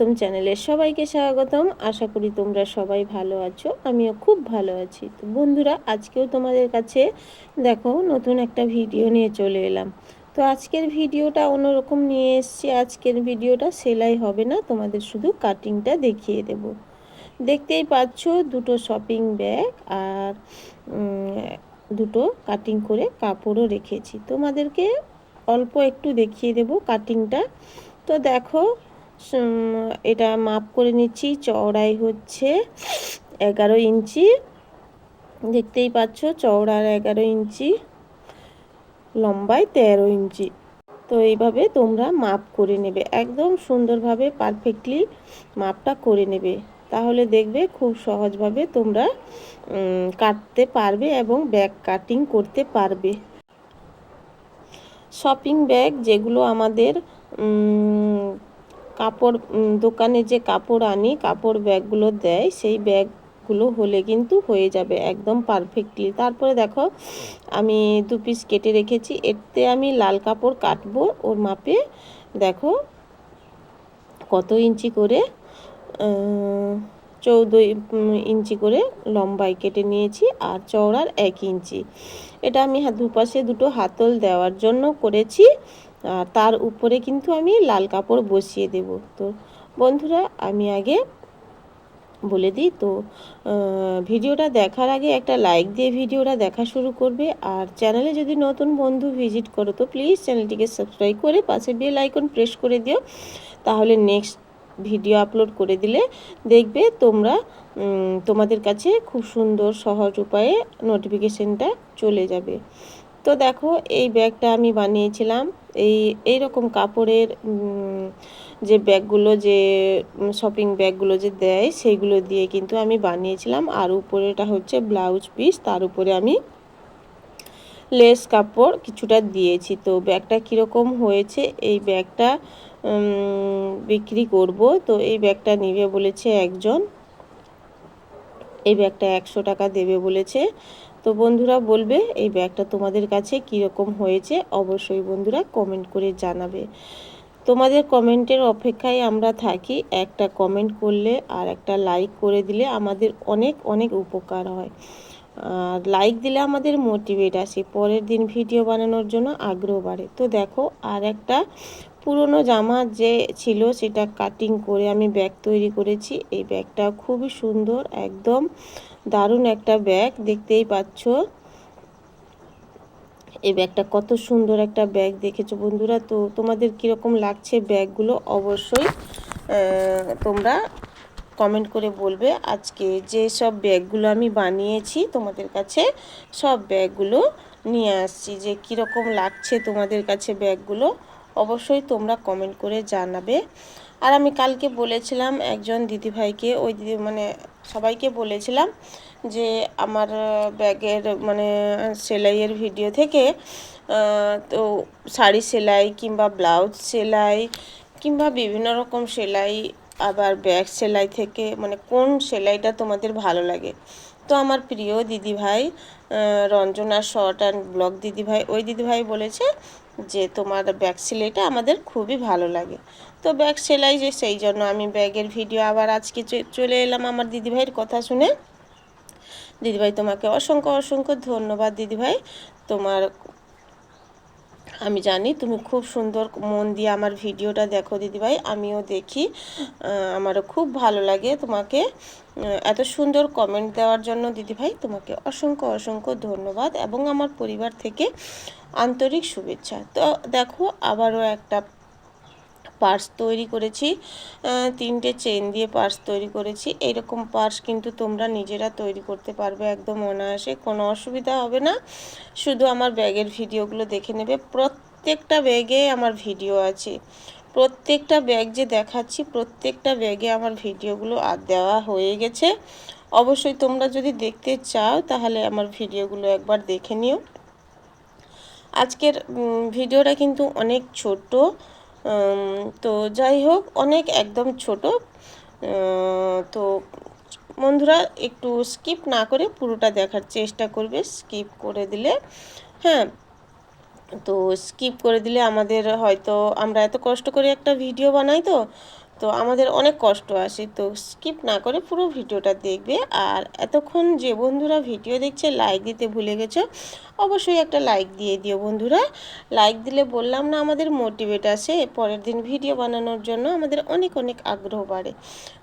গৌতম চ্যানেলে সবাইকে স্বাগতম। আশা করি তোমরা সবাই ভালো আছো, আমিও খুব ভালো আছি। তো বন্ধুরা, আজকেও তোমাদের কাছে দেখো নতুন একটা ভিডিও নিয়ে চলে এলাম। তো আজকের ভিডিওটা অন্যরকম নিয়ে এসেছি। আজকের ভিডিওটা সেলাই হবে না, তোমাদের শুধু কাটিংটা দেখিয়ে দেব। দেখতেই পাচ্ছ, দুটো শপিং ব্যাগ আর দুটো কাটিং করে কাপড়ও রেখেছি। তোমাদেরকে অল্প একটু দেখিয়ে দেব কাটিংটা। তো দেখো এটা মাপ করে নিচ্ছি, চওড়াই হচ্ছে এগারো ইঞ্চি। দেখতেই পাচ্ছ চওড়ার এগারো ইঞ্চি, লম্বায় তেরো ইঞ্চি। তো এইভাবে তোমরা মাপ করে নেবে, একদম সুন্দরভাবে পারফেক্টলি মাপটা করে নেবে। তাহলে দেখবে খুব সহজভাবে তোমরা কাটতে পারবে এবং ব্যাগ কাটিং করতে পারবে। শপিং ব্যাগ যেগুলো আমাদের কাপড় দোকানে যে কাপড় আনি, কাপড় ব্যাগগুলো দেয়, সেই ব্যাগগুলো হলে কিন্তু হয়ে যাবে একদম পারফেক্টলি তারপরে দেখো, আমি দু পিস কেটে রেখেছি। এতে আমি লাল কাপড় কাটবো ওর মাপে। দেখো, কত ইঞ্চি করে চৌদ্দ ইঞ্চি করে লম্বাই কেটে নিয়েছি আর চওড়ার এক ইঞ্চি। এটা আমি দুপাশে দুটো হাতল দেওয়ার জন্য করেছি। আর তার উপরে কিন্তু আমি লাল কাপড় বসিয়ে দেব। তো বন্ধুরা, আমি আগে বলে দিই, তো ভিডিওটা দেখার আগে একটা লাইক দিয়ে ভিডিওটা দেখা শুরু করবে। আর চ্যানেলে যদি নতুন বন্ধু ভিজিট করো, তো প্লিজ চ্যানেলটিকে সাবস্ক্রাইব করে পাশে বেল আইকন প্রেস করে দিও। তাহলে নেক্সট ভিডিও আপলোড করে দিলে দেখবে তোমরা তোমাদের কাছে খুব সুন্দর সহজ উপায়ে নোটিফিকেশনটা চলে যাবে। তো দেখো, এই ব্যাগটা আমি বানিয়েছিলাম। এই এই রকম কাপড়ের যে ব্যাগগুলো, যে শপিং ব্যাগগুলো যে দেয় সেইগুলো দিয়ে কিন্তু আমি বানিয়েছিলাম। আর উপরেটা হচ্ছে ব্লাউজ পিস তার উপরে আমি লেস কাপড় কিছুটা দিয়েছি। তো ব্যাগটা কীরকম হয়েছে, এই ব্যাগটা বিক্রি করব। তো এই ব্যাগটা নিবে বলেছে একজন। এই ব্যাগটা একশো টাকা দেবে বলেছে। তো বন্ধুরা বলবে, এই ব্যাগটা তোমাদের কাছে কীরকম হয়েছে? অবশ্যই বন্ধুরা কমেন্ট করে জানাবে। তোমাদের কমেন্টের অপেক্ষায় আমরা থাকি। একটা কমেন্ট করলে আর একটা লাইক করে দিলে আমাদের অনেক অনেক উপকার হয়। আর লাইক দিলে আমাদের মোটিভেট আসে। পরের দিন ভিডিও বানানোর জন্য আগ্রহ বাড়ে। তো দেখো, আর একটা পুরনো জামা যে ছিল সেটা কাটিং করে আমি ব্যাগ তৈরি করেছি। এই ব্যাগটা খুবই সুন্দর, একদম দারুণ একটা ব্যাগ দেখতেই পাচ্ছ। এই ব্যাগটা কত সুন্দর একটা ব্যাগ দেখেছ বন্ধুরা। তো তোমাদের কীরকম লাগছে ব্যাগগুলো অবশ্যই তোমরা কমেন্ট করে বলবে। আজকে যে সব ব্যাগগুলো আমি বানিয়েছি, তোমাদের কাছে সব ব্যাগগুলো নিয়ে আসছি। যে কীরকম লাগছে তোমাদের কাছে ব্যাগগুলো অবশ্যই তোমরা কমেন্ট করে জানাবে। আর আমি কালকে বলেছিলাম একজন দিদিভাইকে, ওই দিদি মানে সবাইকে বলেছিলাম যে আমার ব্যাগের মানে সেলাইয়ের ভিডিও থেকে তো শাড়ি সেলাই কিংবা ব্লাউজ সেলাই কিংবা বিভিন্ন রকম সেলাই, আবার ব্যাগ সেলাই থেকে মানে কোন সেলাইটা তোমাদের ভালো লাগে? তো আমার প্রিয় দিদিভাই রঞ্জনা শর্ট অ্যান্ড ব্লগ দিদিভাই। ওই দিদিভাই বলেছে যে, তোমার ব্যাগ সেলাইটা আমাদের খুবই ভালো লাগে। তো ব্যাগ সেলাই যে, সেই জন্য আমি ব্যাগের ভিডিও আবার আজকে চলে এলাম আমার দিদিভাইয়ের কথা শুনে। দিদিভাই তোমাকে অসংখ্য অসংখ্য ধন্যবাদ দিদিভাই। তোমার আমি জানি তুমি খুব সুন্দর মন দিয়ে আমার ভিডিওটা দেখো দিদিভাই, আমিও দেখি। আমারও খুব ভালো লাগে তোমাকে। এত সুন্দর কমেন্ট দেওয়ার জন্য দিদিভাই তোমাকে অসংখ্য অসংখ্য ধন্যবাদ এবং আমার পরিবার থেকে আন্তরিক শুভেচ্ছা। তো দেখো আবারও একটা পার্স তৈরি করেছি তিনটে চেন দিয়ে পার্স তৈরি করেছি। এইরকম পার্স কিন্তু তোমরা নিজেরা তৈরি করতে পারবে একদম অনায়াসে, কোনো অসুবিধা হবে না। শুধু আমার ব্যাগের ভিডিওগুলো দেখে নেবে। প্রত্যেকটা ব্যাগে আমার ভিডিও আছে। প্রত্যেকটা ব্যাগ যে দেখাচ্ছি, প্রত্যেকটা ব্যাগে আমার ভিডিওগুলো আর দেওয়া হয়ে গেছে। অবশ্যই তোমরা যদি দেখতে চাও, তাহলে আমার ভিডিওগুলো একবার দেখে নিও। আজকের ভিডিওটা কিন্তু অনেক ছোট। তো যাই হোক, অনেক একদম ছোট। তো বন্ধুরা, একটু স্কিপ না করে পুরোটা দেখার চেষ্টা করবে। স্কিপ করে দিলে হ্যাঁ তো স্কিপ করে দিলে আমাদের হয়তো আমরা এত কষ্ট করে একটা ভিডিও বানাই তো তো আমাদের অনেক কষ্ট আসে, তো স্কিপ না করে পুরো ভিডিওটা দেখবে। আর এতক্ষণ যে বন্ধুরা ভিডিও দেখছে লাইক দিতে ভুলে গেছো, অবশ্যই একটা লাইক দিয়ে দিও বন্ধুরা। লাইক দিলে বললাম না আমাদের মোটিভেট আসে, পরের দিন ভিডিও বানানোর জন্য আমাদের অনেক অনেক আগ্রহ বাড়ে।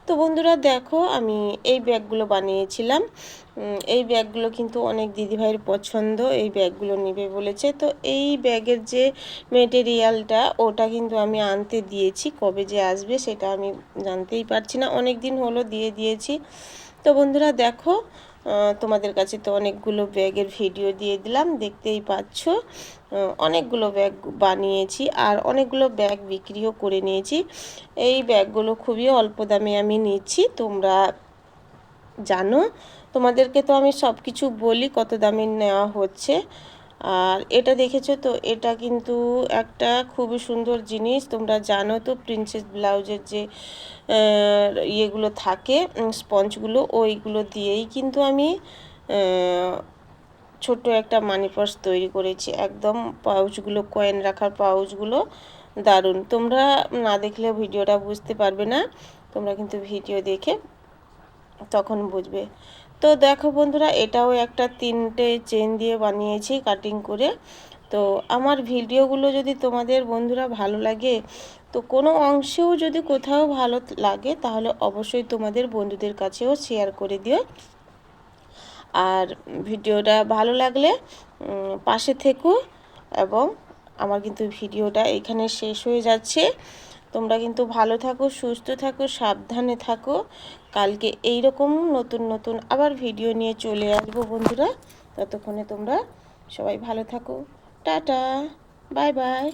তো বন্ধুরা দেখো, আমি এই ব্যাগগুলো বানিয়েছিলাম। এই ব্যাগগুলো কিন্তু অনেক দিদিভাইয়ের পছন্দ, এই ব্যাগগুলো নেবে বলেছে। তো এই ব্যাগের যে মেটেরিয়ালটা ওটা কিন্তু আমি আনতে দিয়েছি। কবে যে আসবে সেটা আমি জানতেই পারছি না। অনেক দিন হলো দিয়ে দিয়েছি। তো বন্ধুরা দেখো তোমাদের কাছে তো অনেকগুলো ব্যাগের ভিডিও দিয়ে দিলাম, দেখতেই পাচ্ছ। অনেকগুলো ব্যাগ বানিয়েছি আর অনেকগুলো ব্যাগ বিক্রিও করে নিয়েছি। এই ব্যাগগুলো খুবই অল্প দামে আমি নিচ্ছি, তোমরা জানো। তোমাদেরকে তো আমি সব কিছু বলি কত দামে নেওয়া হচ্ছে। আর এটা দেখেছ তো? এটা কিন্তু একটা খুবই সুন্দর জিনিস। তোমরা জানো তো, প্রিন্সেস ব্লাউজের যে ইয়েগুলো থাকে স্পঞ্জগুলো, ওইগুলো দিয়েই কিন্তু আমি ছোট্ট একটা মানি পার্স তৈরি করেছি। একদম পাউচগুলো কয়েন রাখার পাউচগুলো দারুণ। তোমরা না দেখলে ভিডিওটা বুঝতে পারবে না। তোমরা কিন্তু ভিডিও দেখে তখন বুঝবে। তো দেখো বন্ধুরা, এটাও একটা তিনটে চেন দিয়ে বানিয়েছি কাটিং করে। তো আমার ভিডিওগুলো যদি তোমাদের বন্ধুরা ভালো লাগে, তো কোনো অংশেও যদি কোথাও ভালো লাগে, তাহলে অবশ্যই তোমাদের বন্ধুদের কাছেও শেয়ার করে দিও। আর ভিডিওটা ভালো লাগলে পাশে থেকো এবং আমার কিন্তু ভিডিওটা এখানে শেষ হয়ে যাচ্ছে। তোমরা কিন্তু ভালো থাকো, সুস্থ থাকো, সাবধানে থাকো। কালকে এই রকম নতুন নতুন আবার ভিডিও নিয়ে চলে আসব বন্ধুরা। ততক্ষণে তোমরা সবাই ভালো থাকো। Tata, bye bye.